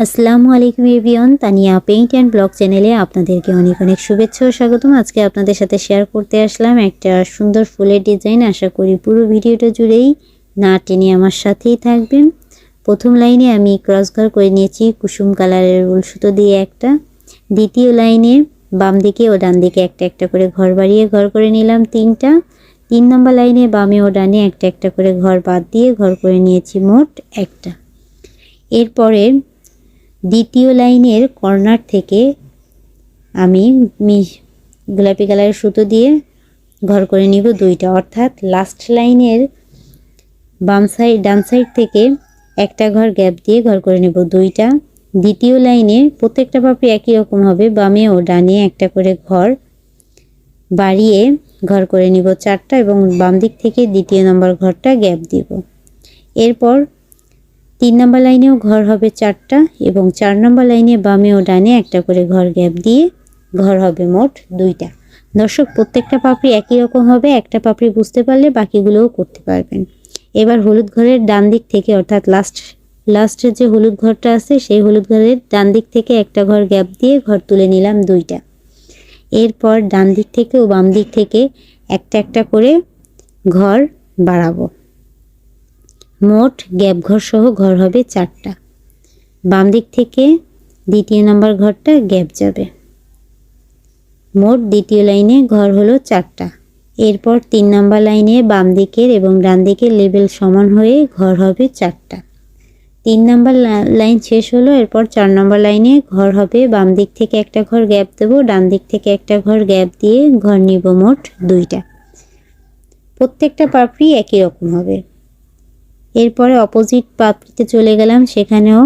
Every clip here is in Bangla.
আসসালামু আলাইকুম এভিয়ন তানিয়া পেইন্ট অ্যান্ড ব্লগ চ্যানেলে আপনাদেরকে অনেক অনেক শুভেচ্ছা ও স্বাগতম। আজকে আপনাদের সাথে শেয়ার করতে আসলাম একটা সুন্দর ফুলের ডিজাইন। আশা করি পুরো ভিডিওটা জুড়েই না টেনে আমার সাথেই থাকবেন। প্রথম লাইনে আমি ক্রস ঘর করে নিয়েছি, কুসুম কালারের উল সুতো দিয়ে একটা। দ্বিতীয় লাইনে বাম দিকে ও ডান দিকে একটা একটা করে ঘর বাড়িয়ে ঘর করে নিলাম তিনটা। তিন নম্বর লাইনে বামে ও ডানে একটা একটা করে ঘর বাদ দিয়ে ঘর করে নিয়েছি মোট একটা। এরপরে দ্বিতীয় লাইনের কর্নার থেকে আমি গোলাপি কালারের সুতো দিয়ে ঘর করে নিব দুইটা। অর্থাৎ লাস্ট লাইনের বাম সাইড ডান সাইড থেকে একটা ঘর গ্যাপ দিয়ে ঘর করে নেব দুইটা। দ্বিতীয় লাইনে প্রত্যেকটা পাপড়ি একই রকম হবে, বামে ও ডানে একটা করে ঘর বাড়িয়ে ঘর করে নিব চারটা এবং বাম দিক থেকে দ্বিতীয় নম্বর ঘরটা গ্যাপ দিব। এরপর তিন নম্বর লাইনেও ঘর হবে চারটা এবং চার নম্বর লাইনে বামে ও ডানে একটা করে ঘর গ্যাপ দিয়ে ঘর হবে মোট দুইটা। দর্শক, প্রত্যেকটা পাপড়ি একই রকম হবে, একটা পাপড়ি বুঝতে পারলে বাকিগুলোও করতে পারবেন। এবার হলুদ ঘরের ডান দিক থেকে, অর্থাৎ লাস্ট লাস্টের যে হলুদ ঘরটা আছে, সেই হলুদ ঘরের ডান দিক থেকে একটা ঘর গ্যাপ দিয়ে ঘর তুলে নিলাম দুইটা। এরপর ডান দিক থেকে ও বাম দিক থেকে একটা একটা করে ঘর বাড়াবো। মোট গ্যাপ ঘর সহ ঘর হবে চারটা। বাম দিক থেকে দ্বিতীয় নম্বর ঘরটা গ্যাপ যাবে। মোট দ্বিতীয় লাইনে ঘর হলো চারটা। এরপর তিন নম্বর লাইনে বাম দিকের এবং ডান দিকের লেভেল সমান হয়ে ঘর হবে চারটা। তিন নম্বর লাইন শেষ হলো, এরপর চার নম্বর লাইনে ঘর হবে বাম দিক থেকে একটা ঘর গ্যাপ দেবো, ডান দিক থেকে একটা ঘর গ্যাপ দিয়ে ঘর নিব মোট দুইটা। প্রত্যেকটা পাপড়ি একই রকম হবে। এরপরে অপোজিট পাপড়িতে চলে গেলাম, সেখানেও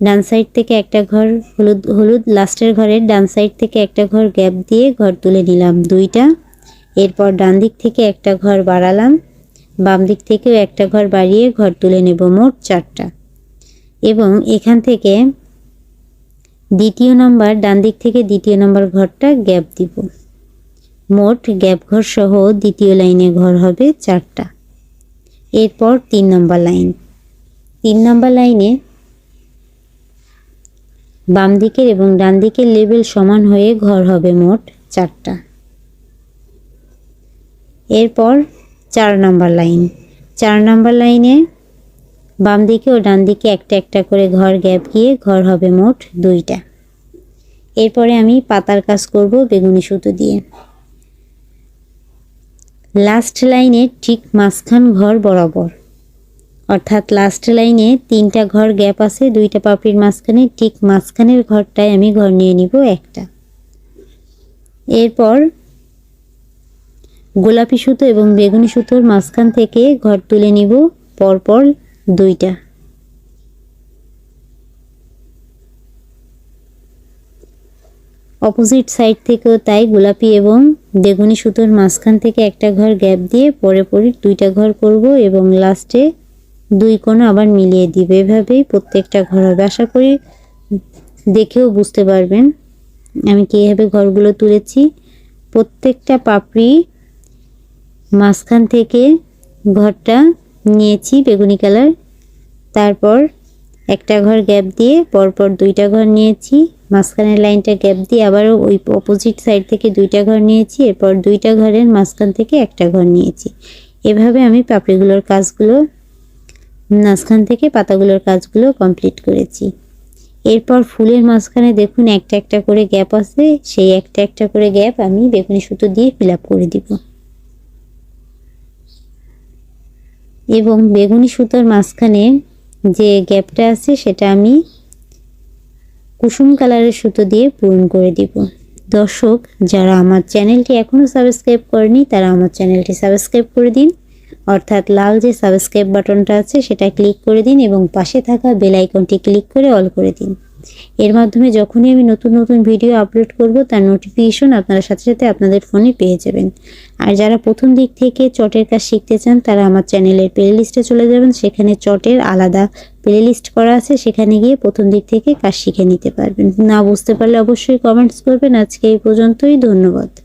ডান সাইড থেকে একটা ঘর হলুদ হলুদ লাস্টের ঘরের ডান সাইড থেকে একটা ঘর গ্যাপ দিয়ে ঘর তুলে নিলাম দুইটা। এরপর ডান দিক থেকে একটা ঘর বাড়ালাম, বাম দিক থেকেও একটা ঘর বাড়িয়ে ঘর তুলে নেব মোট চারটা। এবং এখান থেকে দ্বিতীয় নম্বর, ডান দিক থেকে দ্বিতীয় নম্বর ঘরটা গ্যাপ দিব। মোট গ্যাপ ঘর সহ দ্বিতীয় লাইনে ঘর হবে চারটা। এরপর তিন নম্বর লাইন। তিন নম্বর লাইনে বাম দিকের এবং ডান দিকের লেভেল সমান হয়ে ঘর হবে মোট চারটা। এরপর চার নম্বর লাইন। চার নম্বর লাইনে বাম দিকে ও ডান দিকে একটা একটা করে ঘর গ্যাপ গিয়ে ঘর হবে মোট দুইটা। এরপরে আমি পাতার কাজ করব বেগুনি সুতো দিয়ে। লাস্ট লাইনে ঠিক মাঝখান ঘর বরাবর। অর্থাৎ লাস্ট লাইনে তিনটা ঘর গ্যাপ আছে, দুইটা পাপড়ির মাঝখানে ঠিক মাঝখানের ঘরটায় আমি ঘর নিয়ে নিব একটা। এরপর গোলাপি সুতো এবং বেগুনি সুতোর মাঝখান থেকে ঘর তুলে নিব, পরপর দুইটা। অপোজিট সাইড থেকেও তাই গোলাপি এবং বেগুনি সুতোর মাঝখান থেকে একটা ঘর গ্যাপ দিয়ে পরে পরে দুইটা ঘর করব এবং লাস্টে দুই কোনো আবার মিলিয়ে দিব। এভাবেই প্রত্যেকটা ঘর হবে। আশা করি দেখেও বুঝতে পারবেন আমি কীভাবে ঘরগুলো তুলেছি। প্রত্যেকটা পাপড়ি মাঝখান থেকে ঘরটা নিয়েছি বেগুনি কালার। তারপর একটা ঘর গ্যাপ দিয়ে পরপর দুইটা ঘর নিয়েছি। মাঝখানের লাইনটা গ্যাপ দিয়ে আবারও ওই অপোজিট সাইড থেকে দুইটা ঘর নিয়েছি, এরপর দুইটা ঘরের মাঝখান থেকে একটা ঘর নিয়েছি। এভাবে আমি পাপড়িগুলোর কাজগুলো, মাঝখান থেকে পাতাগুলোর কাজগুলো কমপ্লিট করেছি। এরপর ফুলের মাঝখানে দেখুন একটা একটা করে গ্যাপ আছে, সেই একটা একটা করে গ্যাপ আমি বেগুনি সুতো দিয়ে ফিল করে দিব। এবং বেগুনি সুতোর মাঝখানে যে গ্যাপটা আছে সেটা আমি কুসুম কালারের সুতো দিয়ে পূরণ করে দিব। দর্শক, যারা আমার চ্যানেলটি এখনও সাবস্ক্রাইব করেনি, তারা আমার চ্যানেলটি সাবস্ক্রাইব করে দিন। অর্থাৎ লাল যে সাবস্ক্রাইব বাটনটা আছে, সেটা ক্লিক করে দিন এবং পাশে থাকা বেল আইকনটি ক্লিক করে অল করে দিন। এর মাধ্যমে যখনই আমি নতুন নতুন ভিডিও আপলোড করব, তার নোটিফিকেশন আপনারা সাথে সাথে আপনাদের ফোনে পেয়ে যাবেন। আর যারা প্রথম দিক থেকে চটের কাজ শিখতে চান, তারা আমার চ্যানেলের প্লেলিস্টে চলে যাবেন। সেখানে চটের আলাদা প্লেলিস্ট করা আছে। সেখানে গিয়ে প্রথম দিক থেকে কাজ শিখে নিতে পারবেন। না বুঝতে পারলে অবশ্যই কমেন্টস করবেন। আজকে এই পর্যন্তই। ধন্যবাদ।